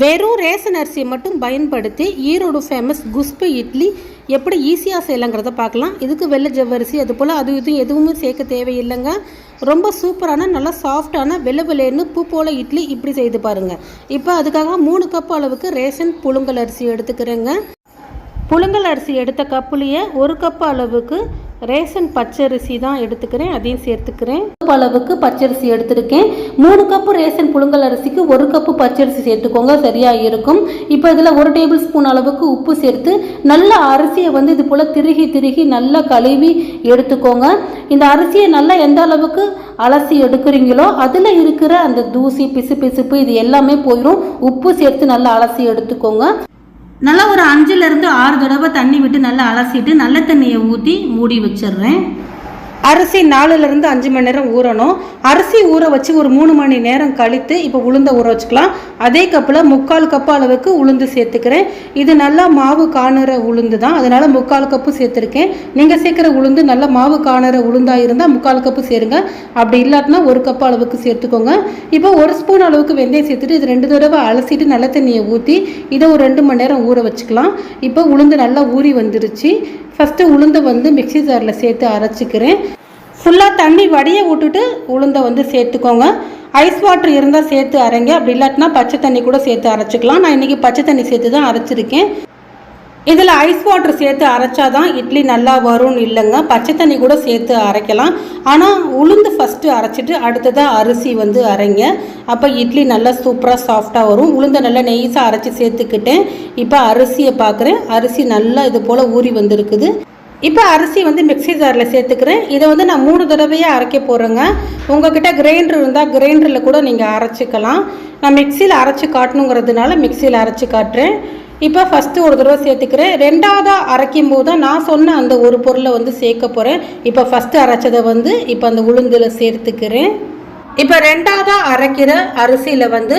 வெறும் ரேஷன் அரிசியை மட்டும் பயன்படுத்தி ஈரோடு ஃபேமஸ் குஸ்பு இட்லி எப்படி ஈஸியாக செய்யலாங்கிறத பார்க்கலாம். இதுக்கு வெள்ளை ஜவ்வரிசி அது போல் அது இதுவும் எதுவுமே சேர்க்க தேவையில்லைங்க. ரொம்ப சூப்பரான நல்லா சாஃப்டான வெள்ளை வெள்ளைன்னு பூ போல் இட்லி இப்படி செய்து பாருங்கள் இப்போ அதுக்காக மூணு கப் அளவுக்கு ரேஷன் புழுங்கல் அரிசி எடுத்துக்கிறேங்க. புழுங்கல் அரிசி எடுத்த கப்புலேயே ஒரு கப் அளவுக்கு ரேஷன் பச்சரிசி தான் எடுத்துக்கிறேன் அதையும் சேர்த்துக்கிறேன். கப் அளவுக்கு பச்சரிசி எடுத்திருக்கேன். மூணு கப்பு ரேஷன் புழுங்கல் அரிசிக்கு ஒரு கப்பு பச்சரிசி சேர்த்துக்கோங்க சரியாக இருக்கும். இப்போ இதில் ஒரு டேபிள் ஸ்பூன் அளவுக்கு உப்பு சேர்த்து நல்ல அரிசியை வந்து இது போல் திருகி திருகி நல்லா கழுவி எடுத்துக்கோங்க. இந்த அரிசியை நல்லா எந்த அளவுக்கு அலசி எடுக்கிறீங்களோ அதில் இருக்கிற அந்த தூசி பிசு பிசுப்பு இது எல்லாமே போயிடும் உப்பு சேர்த்து நல்லா அலசி எடுத்துக்கோங்க. நல்லா ஒரு அஞ்சுலேருந்து ஆறு தடவை தண்ணி விட்டு நல்லா அலசிட்டு நல்ல தண்ணியை ஊற்றி மூடி வச்சிடுறேன். அரிசி நாலுலேருந்து அஞ்சு மணி நேரம் ஊறணும். அரிசி ஊற வச்சு ஒரு மூணு மணி நேரம் கழித்து இப்போ உளுந்த ஊற வச்சுக்கலாம். அதே கப்பில் முக்கால் கப்பு அளவுக்கு உளுந்து சேர்த்துக்கிறேன். இது நல்லா மாவு காணுற உளுந்து தான். அதனால் முக்கால் கப்பு சேர்த்துருக்கேன். நீங்கள் சேர்க்குற உளுந்து நல்லா மாவு காணுற உளுந்தாக இருந்தால் முக்கால் கப்பு சேருங்க. அப்படி இல்லாட்டினா ஒரு கப்பு அளவுக்கு சேர்த்துக்கோங்க. இப்போ ஒரு ஸ்பூன் அளவுக்கு வெந்தயம் சேர்த்துட்டு இது ரெண்டு தடவை அலசிட்டு நல்ல தண்ணியை ஊற்றி இதை ஒரு ரெண்டு மணி நேரம் ஊற வச்சுக்கலாம். இப்போ உளுந்து நல்லா ஊறி வந்துருச்சு. ஃபஸ்ட்டு உளுந்தை வந்து மிக்ஸி ஜாரில் சேர்த்து அரைச்சிக்கிறேன். ஃபுல்லாக தண்ணி வடிய விட்டுட்டு உளுந்தை வந்து சேர்த்துக்கோங்க. ஐஸ் வாட்டர் இருந்தால் சேர்த்து அரைங்க. அப்படி இல்லாட்டினா பச்சை தண்ணி கூட சேர்த்து அரைச்சிக்கலாம். நான் இன்றைக்கி பச்சை தண்ணி சேர்த்து தான் அரைச்சிருக்கேன். இதில் ஐஸ் வாட்டர் சேர்த்து அரைச்சா தான் இட்லி நல்லா வரும்னு இல்லைங்க. பச்சை தண்ணி கூட சேர்த்து அரைக்கலாம். ஆனால் உளுந்து ஃபஸ்ட்டு அரைச்சிட்டு அடுத்ததாக அரிசி வந்து அரைங்க. அப்போ இட்லி நல்லா சூப்பராக சாஃப்டாக வரும். உளுந்தை நல்லா நெய்ஸாக அரைச்சி சேர்த்துக்கிட்டேன். இப்போ அரிசியை பார்க்குறேன் அரிசி நல்லா இது போல் ஊறி வந்திருக்குது. இப்போ அரிசி வந்து மிக்ஸி ஜாரில் சேர்த்துக்கிறேன். இதை வந்து நான் மூணு தடவையாக அரைக்க போகிறேங்க உங்ககிட்ட கிரைண்டர் இருந்தால் கிரைண்டரில் கூட நீங்கள் அரைச்சிக்கலாம். நான் மிக்சியில் அரைச்சி காட்டணுங்கிறதுனால மிக்சியில் அரைச்சி காட்டுறேன். இப்போ ஃபஸ்ட்டு ஒரு தடவை சேர்த்துக்கிறேன். ரெண்டாவதாக அரைக்கும் போது தான் நான் சொன்ன அந்த ஒரு பொருளை வந்து சேர்க்க போகிறேன் இப்போ ஃபஸ்ட்டு அரைச்சதை வந்து இப்போ அந்த உளுந்தில் சேர்த்துக்கிறேன். இப்போ ரெண்டாவதாக அரைக்கிற அரிசியில் வந்து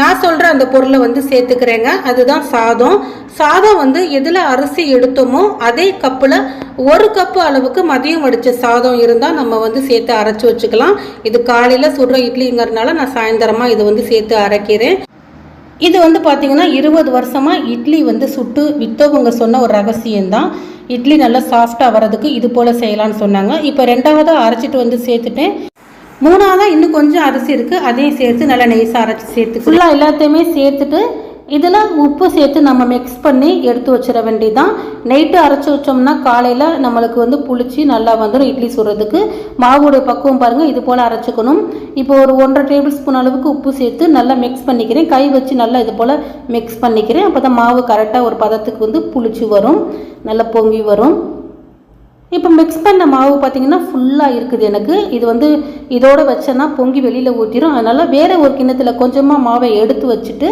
நான் சொல்கிற அந்த பொருளை வந்து சேர்த்துக்கிறேங்க. அதுதான் சாதம். சாதம் வந்து எதில் அரிசி எடுத்தோமோ அதே கப்பில் ஒரு கப்பு அளவுக்கு மதியம் வடித்த சாதம் இருந்தால் நம்ம வந்து சேர்த்து அரைச்சி வச்சுக்கலாம். இது காலையில் சுடுற இட்லிங்கிறதுனால நான் சாயந்தரமாக இது வந்து சேர்த்து அரைக்கிறேன். இது வந்து பார்த்திங்கன்னா இருபது வருஷமாக இட்லி வந்து சுட்டு விற்றவங்க சொன்ன ஒரு ரகசியம்தான். இட்லி நல்லா சாஃப்டாக வர்றதுக்கு இது போல் செய்யலான்னு சொன்னாங்க. இப்போ ரெண்டாவதாக அரைச்சிட்டு வந்து சேர்த்துட்டேன். மூணாவதாக இன்னும் கொஞ்சம் அரிசி இருக்குது அதையும் சேர்த்து நல்லா நெய்ஸாக அரைச்சி சேர்த்து ஃபுல்லாக எல்லாத்தையுமே சேர்த்துட்டு இதில் உப்பு சேர்த்து நம்ம மிக்ஸ் பண்ணி எடுத்து வச்சிட வேண்டியதான் நைட்டு அரைச்சி வச்சோம்னா காலையில் நம்மளுக்கு வந்து புளிச்சு நல்லா வந்துடும் இட்லி சுடுறதுக்கு. மாவுடைய பக்குவம் பாருங்கள் இது போல் அரைச்சிக்கணும். இப்போ ஒரு ஒன்றரை டேபிள் ஸ்பூன் அளவுக்கு உப்பு சேர்த்து நல்லா மிக்ஸ் பண்ணிக்கிறேன். கை வச்சு நல்லா இது போல் மிக்ஸ் பண்ணிக்கிறேன். அப்போ தான் மாவு கரெக்டாக ஒரு பதத்துக்கு வந்து புளிச்சு வரும். நல்லா பொங்கி வரும். இப்போ மிக்ஸ் பண்ண மாவு பார்த்தீங்கன்னா ஃபுல்லாக இருக்குது எனக்கு. இது வந்து இதோட வச்சேன்னா பொங்கி வெளியில் ஊற்றிடும் அதனால் வேறு ஒரு கிண்ணத்தில் கொஞ்சமாக மாவை எடுத்து வச்சுட்டு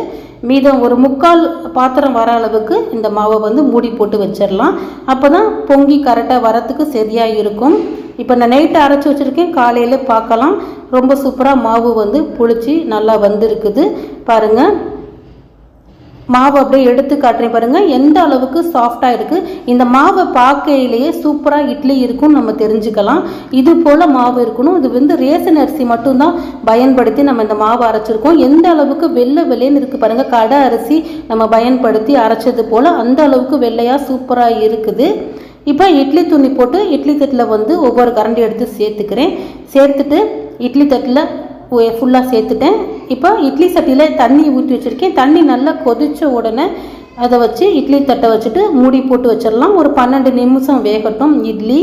மீதம் ஒரு முக்கால் பாத்திரம் வர அளவுக்கு இந்த மாவை வந்து மூடி போட்டு வச்சிடலாம் அப்போ தான் பொங்கி கரெக்டாக வரத்துக்கு சரியாக இருக்கும். இப்போ நான் நைட்டு அரைச்சி வச்சுருக்கேன். காலையில் பார்க்கலாம் ரொம்ப சூப்பராக மாவு வந்து புளிச்சு நல்லா வந்திருக்குது. பாருங்கள் மாவு அப்படியே எடுத்து காட்டுறேன் பாருங்கள் எந்த அளவுக்கு சாஃப்டாக இருக்குது இந்த மாவை பார்க்கையிலேயே சூப்பராக இட்லி இருக்கும்னு நம்ம தெரிஞ்சுக்கலாம். இது போல் மாவு இருக்கணும். இது வந்து ரேசன் அரிசி மட்டும்தான் பயன்படுத்தி நம்ம இந்த மாவு அரைச்சிருக்கோம். எந்த அளவுக்கு வெள்ளை வெள்ளைன்னு இருக்குது பாருங்கள் கடை அரிசி நம்ம பயன்படுத்தி அரைச்சது போல் அந்த அளவுக்கு வெள்ளையாக சூப்பராக இருக்குது. இப்போ இட்லி துணி போட்டு இட்லி தட்டில் வந்து ஒவ்வொரு கரண்டி எடுத்து சேர்த்துக்கிறேன். சேர்த்துட்டு இட்லி தட்டில் ஃபுல்லாக சேர்த்துட்டேன். இப்போ இட்லி சட்டியில் தண்ணி ஊற்றி வச்சுருக்கேன். தண்ணி நல்லா கொதித்த உடனே அதை வச்சு இட்லி தட்டை வச்சுட்டு மூடி போட்டு வச்சிடலாம். ஒரு பன்னெண்டு நிமிஷம் வேகட்டும். இட்லி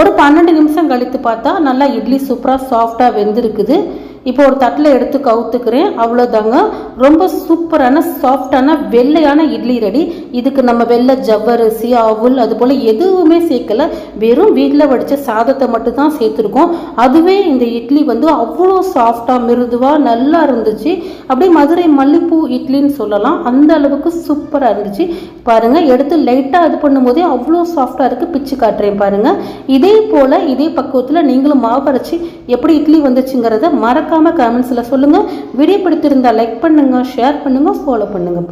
ஒரு பன்னெண்டு நிமிஷம் கழித்து பார்த்தா நல்லா இட்லி சூப்பராக சாஃப்டாக வெந்திருக்குது. இப்போ ஒரு தட்டில் எடுத்து கவுத்துக்கிறேன். அவ்வளோதாங்க ரொம்ப சூப்பரான சாஃப்டான வெள்ளையான இட்லி ரெடி. இதுக்கு நம்ம வெள்ளை ஜவ்வரிசி அவுல் அது போல் எதுவுமே சேர்க்கல. வெறும் வீட்டில் வடித்த சாதத்தை மட்டும் தான் சேர்த்துருக்கோம். அதுவே இந்த இட்லி வந்து அவ்வளோ சாஃப்டாக மிருதுவாக நல்லா இருந்துச்சு. அப்படியே மதுரை மல்லிப்பூ இட்லின்னு சொல்லலாம். அந்த அளவுக்கு சூப்பராக இருந்துச்சு. பாருங்கள் எடுத்து லைட்டாக இது பண்ணும்போதே அவ்வளோ சாஃப்டாக இருக்குது பிச்சு காட்டுறேன் பாருங்கள் இதே போல் இதே பக்குவத்தில் நீங்களும் மாவு அரைச்சி எப்படி இட்லி வந்துச்சுங்கிறத மறக்காமல் கமெண்ட்ஸில் சொல்லுங்கள் வீடியோ பிடித்திருந்தால் லைக் பண்ணுங்கள் ஷேர் பண்ணுங்கள் ஃபாலோ பண்ணுங்கப்பா